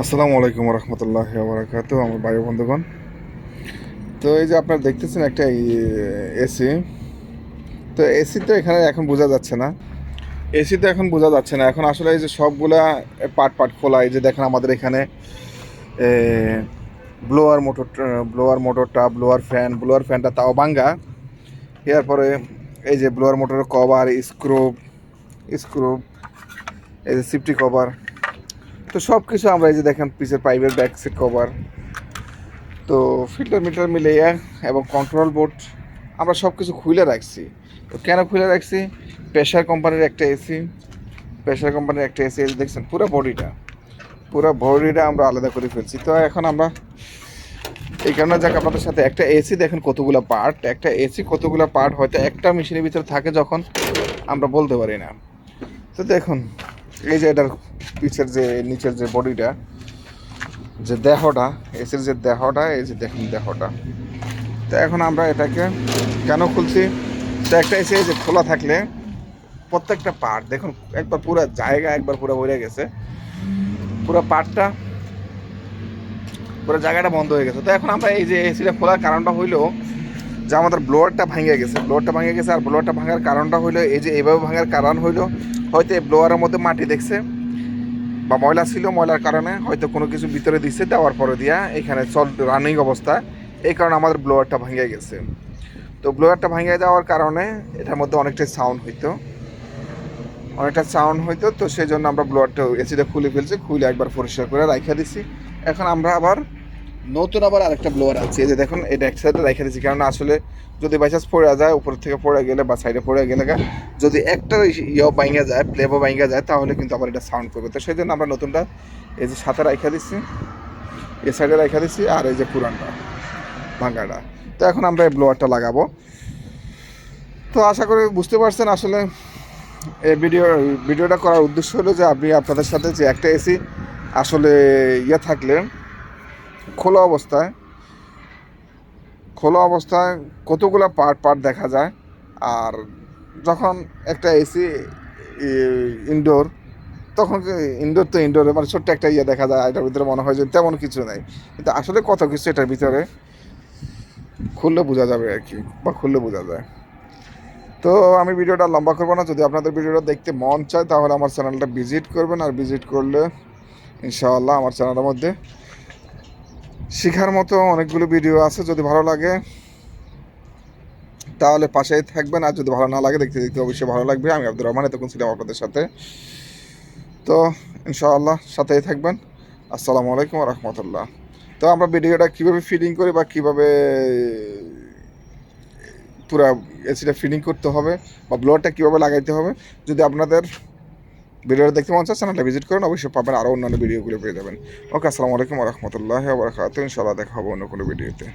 আসসালামু আলাইকুম রহমতুল্লাহ বারাকাত আমার ভাই বন্ধুগণ। তো এই যে আপনারা দেখতেছেন একটা এসি। তো এসি তো এখানে এখন বোঝা যাচ্ছে না। এসি তো এখন বোঝা যাচ্ছে না। এখন আসলে এই যে সবগুলা পার্ট পার্ট খোলা, এই যে দেখেন আমাদের এখানে ব্লোয়ার মোটর, ব্লোয়ার মোটরটা, ব্লোয়ার ফ্যান, ব্লোয়ার ফ্যানটা তাও ভাঙ্গা। এরপরে এই যে ব্লোয়ার মোটরের কভার স্ক্রুপ স্ক্রুপ এই যে সিফটি কভার তো সব কিছু আমরা এই যে দেখেন পিসের পাইপের ব্যাক সিট কভার তো ফিল্টার মিটার মিলিয়ে এবং কন্ট্রোল বোর্ড আমরা সব কিছু খুলে রাখছি। তো কেন খুলে রাখছি? প্রেশার কোম্পানির একটা এসি প্রেশার কোম্পানির একটা এসি দেখছেন পুরো বডিটা পুরো বডিটা আমরা আলাদা করে ফেলছি। তো এখন আমরা এই কারণে যাক আপনাদের সাথে একটা এসি দেখেন কতগুলো পার্ট একটা এসি কতগুলো পার্ট হয়তো একটা মেশিনের ভিতরে থাকে যখন আমরা বলতে পারি না। তো দেখুন এই যে এটার পিছের যে, নিচের যে বডিটা, যে দেহটা, এসির যে দেহটা, এই যে দেখুন দেহটা। তো এখন আমরা এটাকে কেন খুলছি? তো একটা এসে যে খোলা থাকলে প্রত্যেকটা পার্ট দেখুন, একবার পুরো জায়গা একবার পুরো ভরে গেছে। পুরো পার্টটা পুরো জায়গাটা বন্ধ হয়ে গেছে। তো এখন আমরা এই যে এসিটা খোলার কারণটা হইল যে আমাদের ব্লোয়ারটা ভেঙে গেছে। ব্লোয়ারটা ভেঙে গেছে আর ব্লোয়ারটা ভাঙার কারণটা হইল এই যে এইভাবে ভাঙার কারণ হইল হয়তো এই ব্লোয়ারের মধ্যে মাটি দেখছে, বা ময়লা ছিল ময়লার কারণে হয়তো কোনো কিছু ভিতরে দিচ্ছে দেওয়ার পরে দিয়া এখানে চল রানিং অবস্থা। এই কারণে আমাদের ব্লোয়ারটা ভেঙে গেছে। তো ব্লোয়ারটা ভেঙে যাওয়ার কারণে এটার মধ্যে অনেকটাই সাউন্ড হইতো। অনেকটা সাউন্ড হইতো, তো সেই জন্য আমরা ব্লোয়ারটা এসিটা খুলে ফেলছি, খুলে একবার পরিষ্কার করে রাখা দিছি। এখন আমরা আবার নতুন আবার আরেকটা ব্লোয়ার আছে যে দেখুন, এটা এক সাইডে রেখে দিচ্ছি কারণ আসলে যদি বাইচান্স পড়ে যায় উপর থেকে পড়ে গেলে বা সাইডে পড়ে গেলে যদি একটা ইয়েও বাইঙ্গা যায় প্লেবও বাইঙ্গা যায়, তাহলে কিন্তু আবার এটা সাউন্ড করবে। তো সেই জন্য আমরা নতুনটা এই যে সাথে রেখে দিচ্ছি, এ সাইডে রেখে দিচ্ছি, আর এই যে পুরানটা, ভাঙ্গাটা। তো এখন আমরা এই ব্লোয়ারটা লাগাবো। তো আশা করি বুঝতে পারছেন, আসলে এই ভিডিও ভিডিওটা করার উদ্দেশ্য হলো যে আপনি আপনাদের সাথে যে একটা এসি আসলে ইয়ে থাকলে খোলা অবস্থায় খোলা অবস্থায় কতগুলো পার্ট পার্ট দেখা যায়। আর যখন একটা এসি ইনডোর তখন ইনডোর তো ইনডোর মানে ছোট্ট একটা ইয়ে দেখা যায়, এটার ভিতরে মনে হয় যে তেমন কিছু নেই। কিন্তু আসলে কত কিছু এটার ভিতরে খুললে বোঝা যাবে আর কি, বা খুললে বোঝা যায়। তো আমি ভিডিওটা লম্বা করব না, যদি আপনাদের ভিডিওটা দেখতে মন চায় তাহলে আমার চ্যানেলটা ভিজিট করবেন, আর ভিজিট করলে ইনশাআল্লাহ আমার চ্যানেলের মধ্যে শেখার মতো অনেকগুলো ভিডিও আছে, যদি ভালো লাগে, তাহলে পাশেই থাকবেন। আর যদি ভালো না লাগে, দেখতে দেখতে অবশ্যই ভালো লাগবে। আমি আব্দুর রহমান, এতক্ষণ ছিলাম আপনাদের সাথে। তো, ইনশাআল্লাহ সাথেই থাকবেন। আসসালামু আলাইকুম রহমতুল্লাহ। তো আমরা ভিডিওটা কীভাবে ফিডিং করি বা কীভাবে, পুরো এসিটা ফিডিং করতে হবে বা ব্লোয়ারটা কীভাবে লাগাইতে হবে, যদি আপনাদের ভিডিওটা দেখতে মন চায় চ্যানেলটা ভিজিট করুন, অবশ্যই পাবেন আরও অন্যান্য ভিডিওগুলো পেয়ে যাবেন। ওকে, আসসালামু আলাইকুম রহমতুল্লাহ আবরকাত ইনশাআল্লাহ দেখা হবে অন্য কোনো ভিডিওতে